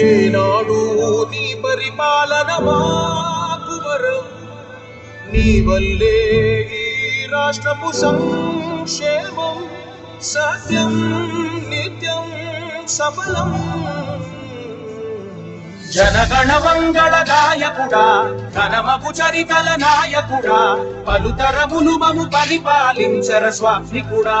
ఏనాడు నీ పరిపాలన మాకువరం నీ వల్లే ఈ రాష్ట్రపు సంక్షేమం సత్యం నిత్యం సఫలం. జనగణ మంగళ గాయకుడా ఘనమపు చరితల నాయకుడా పలుతరములు మము పరిపాలించర స్వామికుడా.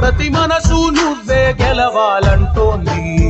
ప్రతి మనసు నువ్వే గెలవాలంటోంది.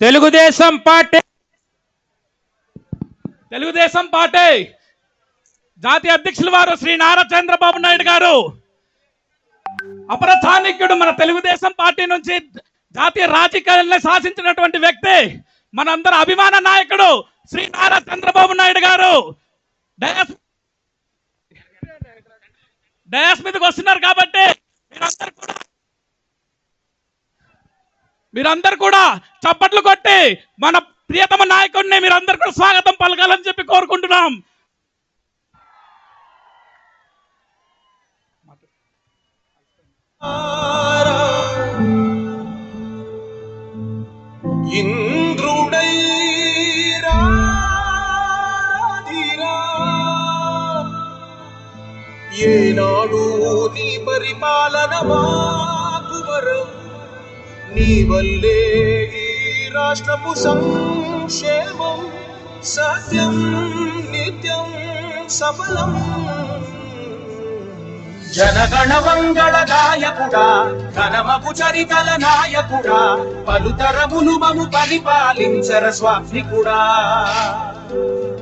తెలుగుదేశం పార్టీ. తెలుగుదేశం పార్టీ. జాతీయ అధ్యక్షుల వారు శ్రీ నారా చంద్రబాబు నాయుడు గారు. అపర చాణక్యుడు మన తెలుగుదేశం పార్టీ నుంచి జాతీయ రాజకీయాలను శాసించినటువంటి వ్యక్తి మనందరి అభిమాన నాయకుడు శ్రీ నారా చంద్రబాబు నాయుడు గారు. డయాస్ డయాస్ మీదకి వస్తున్నారు కాబట్టి మీరందరూ కూడా మీరందరూ కూడా చప్పట్లు కొట్టి మన ప్రియతమ నాయకుడిని మీరందరూ కూడా స్వాగతం పలకాలని చెప్పి కోరుకుంటున్నాం. ఇంద్రుడై రాధిరా ఏనాడు నీ పరిపాలన మాకు వరం. నీ వల్లే ఈ రాష్ట్రపు సంక్షేమం సత్యం నిత్యం సఫలం. జనగణ మంగళ గాయకుడా ఘనమపు చరితల నాయకుడా పలుతరములు మము పరిపాలించర స్వామికుడా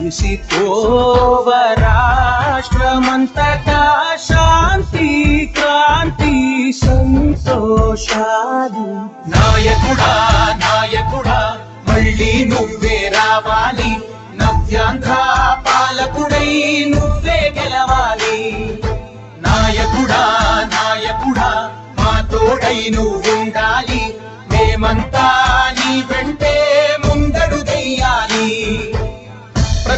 విలిసి పోవ రాష్ట్రమంతటా శాంతి క్రాంతి సంతోషాలు నాయకుడా నాయకుడా మళ్ళీ నువ్వే రావాలి నవ్యాంధ్ర పాలకుడై నువ్వే గెలవాలి నాయకుడా నాయకుడా మా తోడై నువ్వుండాలి మేమంతా నీ వెంటే ముందడుగెయ్యాలి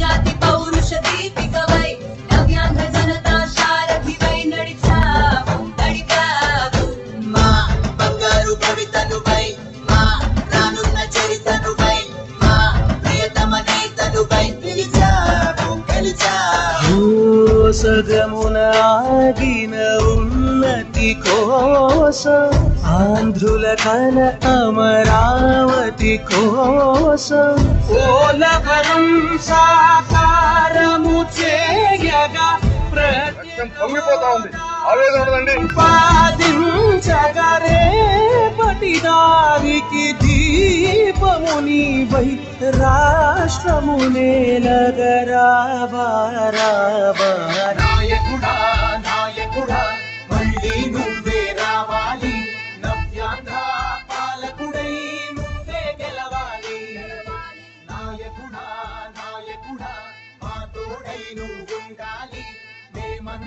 మా ఆంధ్రుల కల అమరావతి కోసం ఓలవరం సాకారము చేయగా పొంగిపోతా ఉంది. ఆవేదన ఉండదండి. పాదించగరే పటిదారికి దీపముని వై రాష్ట్రము నేలగరావారావా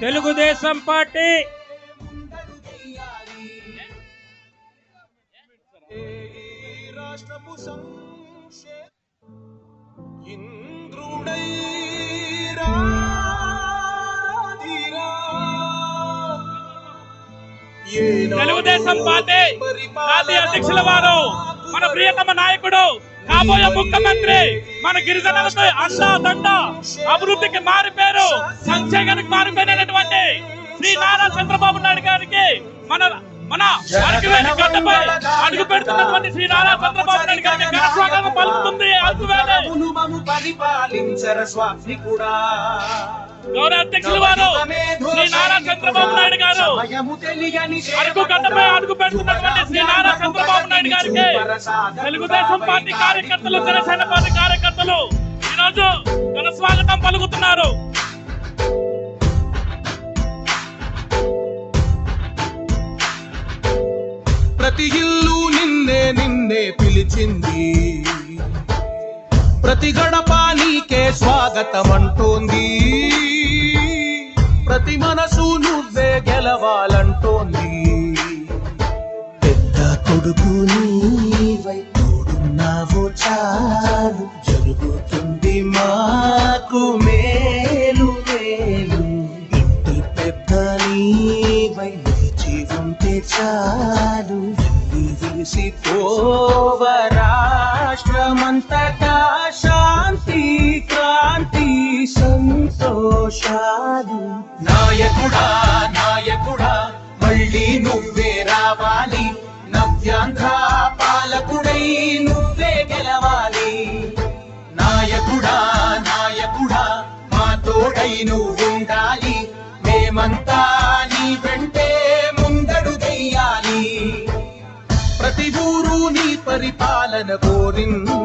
తెలుగుదేశం పార్టీ. ఇంద్రుడై తెలుగుదేశం పార్టీ జాతీయ అధ్యక్షుల వారు మన ప్రియతమ నాయకుడు కాబోయే ముఖ్యమంత్రి. మన గిరిజనులకు అండా దండ అభివృద్ధికి మారిపోయారు సంక్షేమానికి మారిపోయినటువంటి శ్రీ నారా చంద్రబాబు నాయుడు గారికి మన మన గడ్డపై అడుగు పెడుతున్నటువంటి శ్రీ నారా చంద్రబాబు నాయుడు గారికి ఘన స్వాగతం పలుకుతుంది. గౌరవ అధ్యక్షులు వారు శ్రీ నారా చంద్రబాబు నాయుడు గారు అడుగు గడ్డపై అడుగు పెడుతున్నటువంటి శ్రీ నారా చంద్రబాబు నాయుడు గారికి తెలుగుదేశం పార్టీ కార్యకర్తలు జనసేన పార్టీ కార్యకర్తలు ఈరోజు ఘనస్వాగతం పలుకుతున్నారు. ప్రతి ఇల్లు నిన్నే నిన్నే పిలిచింది. ప్రతి గడప నీకే స్వాగతం అంటోంది ప్రతి మనసు రాష్ట్రమంతటా శాంతి క్రాంతి సంతోషాలు. నాయకుడా నాయకుడా మళ్ళీ నువ్వే రావాలి. నవ్యాంధ్ర పాలకుడై నువ్వే గెలవాలి. నాయకుడా నాయకుడా మా తోడై నువ్వు ఉండాలి మేమంతా పరిపాలన కోరింది.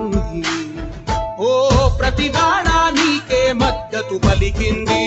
ఓ ప్రతి నీకే మద్దతు పలికింది.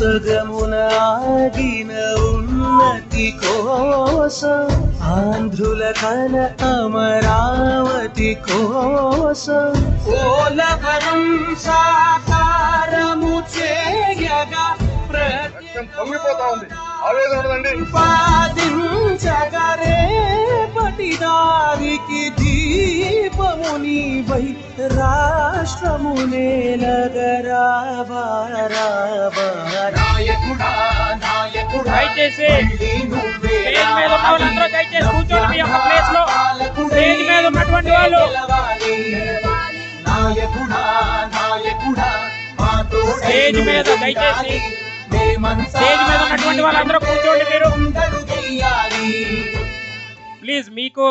సగమున ఆగిన ఉన్నతి కోసం ఆంధ్రుల కల అమరావతి కోసం ఓలవరం పొంగిపోతా ఉంది. ఆవేదన ఉండదండి. పాదించగరే పటిదారికి దీపముని వై రాష్ట్రము నేలగరావారావా నాయకుడా నాయకుడా దయచేసి మళ్ళీ నువ్వే స్టేజ్ మీద ఉన్న వాళ్ళందరూ దయచేసి కూర్చోండి మీ యొక్క ప్లేస్లో స్టేజ్ మీద ఉన్నటువంటి వాళ్ళు. గెలవాలి. నాయకుడా నాయకుడా మా తోడై స్టేజ్ మీద నువ్వు దయచేసి ఉండాలి. మేమంతా స్టేజ్ మీద ఉన్నటువంటి వాళ్ళందరూ కూర్చోండి మీరు. ముందడు వెయ్యాలి. ప్లీజ్ మీకు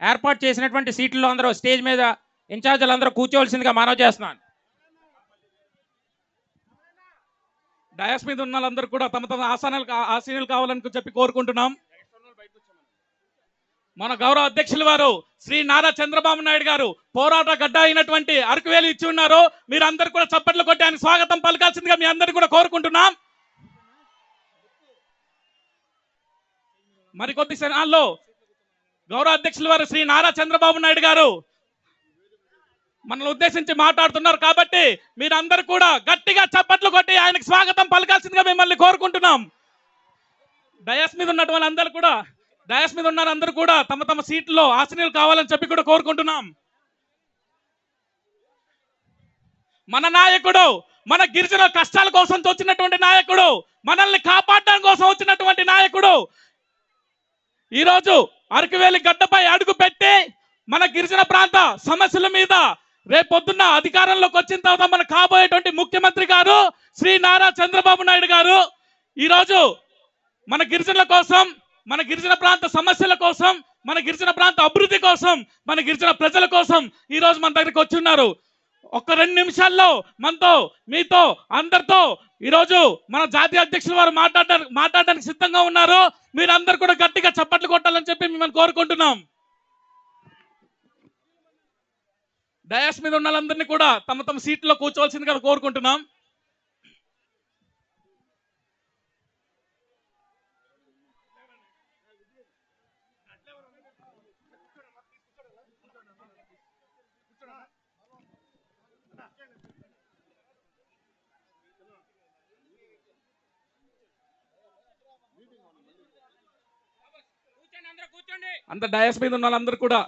ఏర్పాటు చేసినటువంటి సీట్లలో అందరూ స్టేజ్ మీద ఇన్ఛార్జీలందరూ కూర్చోవలసిందిగా మనవి చేస్తున్నాను డయాస్ మీద ఉన్న వాళ్ళందరూ కూడా తమ తమ ఆసనాలు ఆసీనులు కావాలని చెప్పి కోరుకుంటున్నాం మన గౌరవ అధ్యక్షుల వారు శ్రీ నారా చంద్రబాబు నాయుడు గారు పోరాట గడ్డ అయినటువంటి అరకువేలు ఇచ్చి ఉన్నారు మీరందరూ కూడా చప్పట్లు కొట్టి ఆయన స్వాగతం పలకాల్సిందిగా మీ అందరికీ కూడా కోరుకుంటున్నాం మరికొద్ది క్షణాల్లో గౌరవ అధ్యక్షుల వారు శ్రీ నారా చంద్రబాబు నాయుడు గారు మనల్ని ఉద్దేశించి మాట్లాడుతున్నారు కాబట్టి మీరందరూ కూడా గట్టిగా చప్పట్లు కొట్టి ఆయనకు స్వాగతం పలకాల్సిందిగా మిమ్మల్ని కోరుకుంటున్నాం. డయాస్ మీద ఉన్నటువంటి అందరూ కూడా డయాస్ మీద ఉన్న అందరూ కూడా తమ తమ సీట్లో ఆశనీయులు కావాలని చెప్పి కూడా కోరుకుంటున్నాం. మన నాయకుడు మన గిరిజన కష్టాల కోసం వచ్చినటువంటి నాయకుడు మనల్ని కాపాడడం కోసం వచ్చినటువంటి నాయకుడు ఈరోజు అరకువేలి గడ్డపై అడుగు పెట్టి మన గిరిజన ప్రాంత సమస్యల మీద రేపొద్దున్న అధికారంలోకి వచ్చిన తర్వాత మన కాబోయేటువంటి ముఖ్యమంత్రి గారు శ్రీ నారా చంద్రబాబు నాయుడు గారు ఈరోజు మన గిరిజనుల కోసం మన గిరిజన ప్రాంత సమస్యల కోసం మన గిరిజన ప్రాంత అభివృద్ధి కోసం మన గిరిజన ప్రజల కోసం ఈరోజు మన దగ్గరికి వచ్చి ఉన్నారు ఒక్క రెండు నిమిషాల్లో మనతో మీతో అందరితో ఈరోజు మన జాతీయ అధ్యక్షుల వారు మాట్లాడడానికి మాట్లాడడానికి సిద్ధంగా ఉన్నారు. మీరందరూ కూడా గట్టిగా చప్పట్లు కొట్టాలని చెప్పి మిమ్మల్ని కోరుకుంటున్నాం. డయాస్ మీద ఉన్న వాళ్ళందరినీ కూడా తమ తమ సీట్లో కూర్చోవలసిందిగా కోరుకుంటున్నాం. అంత డయాస్ మీద ఉన్న వాళ్ళందరూ కూడా